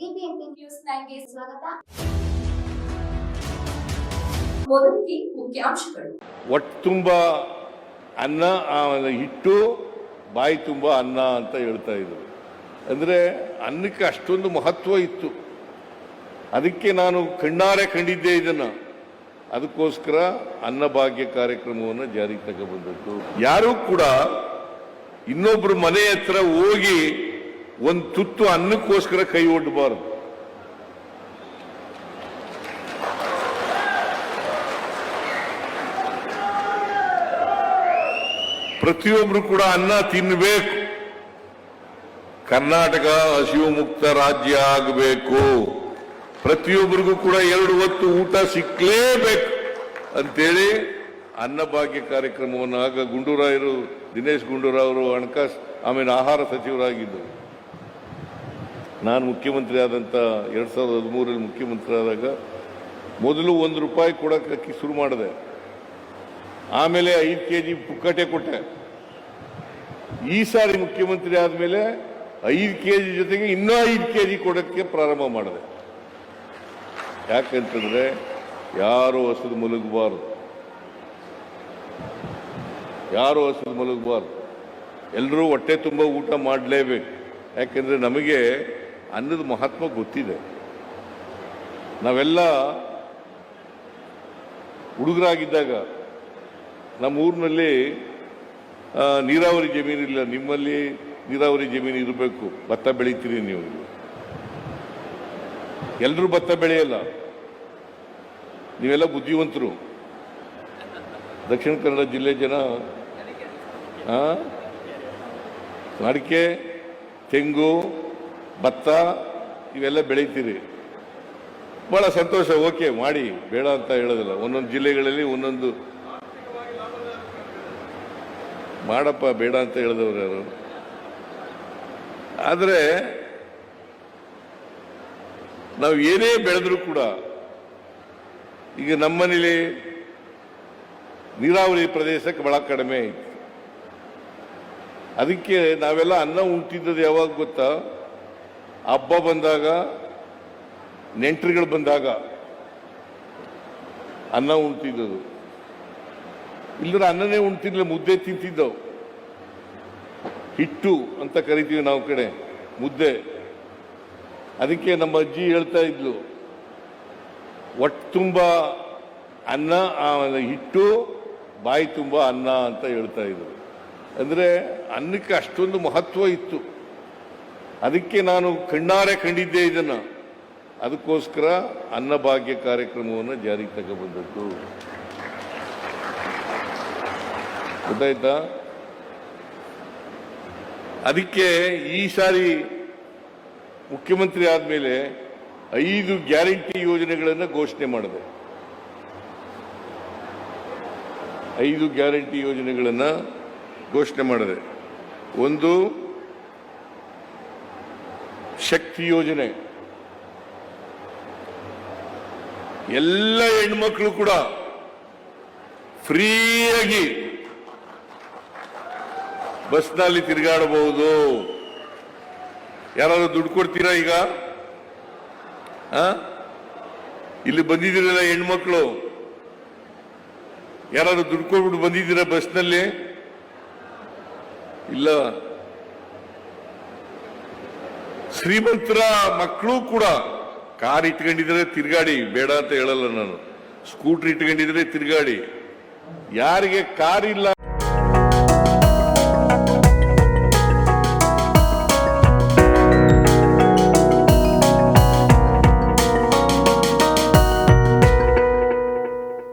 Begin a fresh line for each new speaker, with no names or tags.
News ಸ್ವಾಗತ.
ಮೊದಲಿಗೆ ಮುಖ್ಯಾಂಶಗಳು.
ಒಟ್ಟು ತುಂಬ ಅನ್ನ ಹಿಟ್ಟು, ಬಾಯಿ ತುಂಬ ಅನ್ನ ಅಂತ ಹೇಳ್ತಾ ಇದ್ರು. ಅಂದರೆ ಅನ್ನಕ್ಕೆ ಅಷ್ಟೊಂದು ಮಹತ್ವ ಇತ್ತು. ಅದಕ್ಕೆ ನಾನು ಕಣ್ಣಾರೆ ಕಂಡಿದ್ದೆ ಇದನ್ನು. ಅದಕ್ಕೋಸ್ಕರ ಅನ್ನಭಾಗ್ಯ ಕಾರ್ಯಕ್ರಮವನ್ನು ಜಾರಿಗೆ ತಗೊಬಂದದ್ದು ಯಾರೂ ಕೂಡ ಇನ್ನೊಬ್ಬರು ಮನೆ ಹತ್ರ ಹೋಗಿ ಒಂದು ತುತ್ತು ಅನ್ನಕ್ಕೋಸ್ಕರ ಕೈ ಒಡ್ಡಬಾರದು ಪ್ರತಿಯೊಬ್ರು ಕೂಡ ಅನ್ನ ತಿನ್ನಬೇಕು ಕರ್ನಾಟಕ ಹಸಿವು ಮುಕ್ತ ರಾಜ್ಯ ಆಗಬೇಕು. ಪ್ರತಿಯೊಬ್ಬರಿಗೂ ಕೂಡ ಎರಡು ಹೊತ್ತು ಊಟ ಸಿಕ್ಕಲೇಬೇಕು ಅಂತೇಳಿ ಅನ್ನಭಾಗ್ಯ ಕಾರ್ಯಕ್ರಮವನ್ನು ಆಗ ಗುಂಡೂರಾಯರು ದಿನೇಶ್ ಗುಂಡೂರಾವರು ಹಣಕಾಸು, ಆಮೇಲೆ ಆಹಾರ ಸಚಿವರಾಗಿದ್ದರು. ನಾನು ಮುಖ್ಯಮಂತ್ರಿ ಆದಂಥ ಎರಡು ಸಾವಿರದ ಹದಿಮೂರರಲ್ಲಿ ಮುಖ್ಯಮಂತ್ರಿ ಆದಾಗ ಮೊದಲು ಒಂದು ರೂಪಾಯಿ ಕೊಡೋಕ್ಕೆ ಶುರು ಮಾಡಿದೆ. ಆಮೇಲೆ ಐದು ಕೆ ಜಿ ಪುಕ್ಕಟೆ ಕೊಟ್ಟೆ. ಈ ಸಾರಿ ಮುಖ್ಯಮಂತ್ರಿ ಆದಮೇಲೆ ಐದು ಕೆ ಜಿ ಜೊತೆಗೆ ಇನ್ನೂ ಐದು ಕೆ ಜಿ ಕೊಡೋಕ್ಕೆ ಪ್ರಾರಂಭ ಮಾಡಿದೆ. ಯಾಕಂತಂದರೆ ಯಾರು ಹೊಸದು ಮಲಗಬಾರ್ದು. ಯಾರು ಹಸಿದು ಮಲಗಬಾರ್ದು. ಎಲ್ಲರೂ ಹೊಟ್ಟೆ ತುಂಬ ಊಟ ಮಾಡಲೇಬೇಕು. ಯಾಕೆಂದ್ರೆ ನಮಗೆ ಅನ್ನದ ಮಹತ್ವ ಗೊತ್ತಿದೆ. ನಾವೆಲ್ಲ ಹುಡುಗರಾಗಿದ್ದಾಗ ನಮ್ಮ ಊರಿನಲ್ಲಿ ನೀರಾವರಿ ಜಮೀನಿಲ್ಲ ನಿಮ್ಮಲ್ಲಿ ನೀರಾವರಿ ಜಮೀನು ಇರಬೇಕು, ಭತ್ತ ಬೆಳಿತೀರಿ ನೀವು. ಎಲ್ಲರೂ ಭತ್ತ ಬೆಳೆಯಲ್ಲ. ನೀವೆಲ್ಲ ಬುದ್ಧಿವಂತರು. ದಕ್ಷಿಣ ಕನ್ನಡ ಜಿಲ್ಲೆ ಜನ ಅಡಿಕೆ ತೆಂಗು ಭತ್ತ, ಇವೆಲ್ಲ ಬೆಳಿತೀರಿ. ಬಹಳ ಸಂತೋಷ, ಓಕೆ, ಮಾಡಿ, ಬೇಡ ಅಂತ ಹೇಳೋದಿಲ್ಲ. ಒಂದೊಂದು ಜಿಲ್ಲೆಗಳಲ್ಲಿ ಒಂದೊಂದು ಮಾಡಪ್ಪ, ಬೇಡ ಅಂತ ಹೇಳಿದವರು ಯಾರು? ಆದರೆ, ನಾವು ಏನೇ ಬೆಳೆದ್ರೂ ಕೂಡ, ಈಗ ನಮ್ಮನೇಲಿ ನೀರಾವರಿ ಪ್ರದೇಶಕ್ಕೆ ಬಹಳ ಕಡಿಮೆ ಐತಿ ಅದಕ್ಕೆ ನಾವೆಲ್ಲ ಅನ್ನ ಉಂಟಿದ್ದದ್ದು ಯಾವಾಗ ಗೊತ್ತಾ? ಹಬ್ಬ ಬಂದಾಗ, ನೆಂಟರುಗಳು ಬಂದಾಗ, ಅನ್ನ ಉಣ್ತಿದ್ದದು ಇಲ್ಲದ್ರೆ ಅನ್ನನೇ ಉಣ್ತಿರ್ಲಿಲ್ಲ ಮುದ್ದೆ ತಿಂತಿದ್ದವು. ಹಿಟ್ಟು ಅಂತ ಕರಿತೀವಿ ನಾವು ಕಡೆ, ಮುದ್ದೆ. ಅದಕ್ಕೆ ನಮ್ಮ ಅಜ್ಜಿ ಹೇಳ್ತಾ ಇದ್ಲು ಒಟ್ಟು ತುಂಬ ಅನ್ನ ಹಿಟ್ಟು, ಬಾಯಿ ತುಂಬ ಅನ್ನ ಅಂತ ಹೇಳ್ತಾ ಇದ್ರು. ಅಂದ್ರೆ ಅನ್ನಕ್ಕೆ ಅಷ್ಟೊಂದು ಮಹತ್ವ ಇತ್ತು. ಅದಕ್ಕೆ ನಾನು ಕಣ್ಣಾರೆ ಕಂಡಿದ್ದೆ ಇದನ್ನ. ಅದಕ್ಕೋಸ್ಕರ ಅನ್ನಭಾಗ್ಯ ಕಾರ್ಯಕ್ರಮವನ್ನು ಜಾರಿಗೆ ತಗೊಬಂದದ್ದು. ಗೊತ್ತಾಯ್ತಾ? ಅದಕ್ಕೆ ಈ ಸಾರಿ ಮುಖ್ಯಮಂತ್ರಿ ಆದಮೇಲೆ ಐದು ಗ್ಯಾರಂಟಿ ಯೋಜನೆಗಳನ್ನು ಘೋಷಣೆ ಮಾಡಿದೆ. ಐದು ಗ್ಯಾರಂಟಿ ಯೋಜನೆಗಳನ್ನು ಘೋಷಣೆ ಮಾಡಿದೆ. ಒಂದು ಶಕ್ತಿ ಯೋಜನೆ. ಎಲ್ಲ ಹೆಣ್ಮಕ್ಳು ಕೂಡ ಫ್ರೀಯಾಗಿ ಬಸ್ನಲ್ಲಿ ತಿರುಗಾಡಬಹುದು ಯಾರಾದ್ರೂ ದುಡ್ಡು ಕೊಡ್ತೀರಾ ಈಗ? ಇಲ್ಲಿ ಬಂದಿದ್ದೀರಲ್ಲ ಹೆಣ್ಮಕ್ಳು. ಯಾರಾದ್ರೂ ದುಡ್ಡು ಕೊಟ್ಬಿಟ್ಟು ಬಂದಿದ್ದೀರಾ ಬಸ್ನಲ್ಲಿ? ಇಲ್ಲ. ಶ್ರೀಮಂತರ ಮಕ್ಕಳು ಕೂಡ ಕಾರ್ ಇಟ್ಕೊಂಡಿದ್ರೆ ತಿರುಗಾಡಿ, ಬೇಡ ಅಂತ ಹೇಳಲ್ಲ ನಾನು. ಸ್ಕೂಟರ್ ಇಟ್ಕೊಂಡಿದ್ರೆ ತಿರುಗಾಡಿ. ಯಾರಿಗೆ ಕಾರ್ ಇಲ್ಲ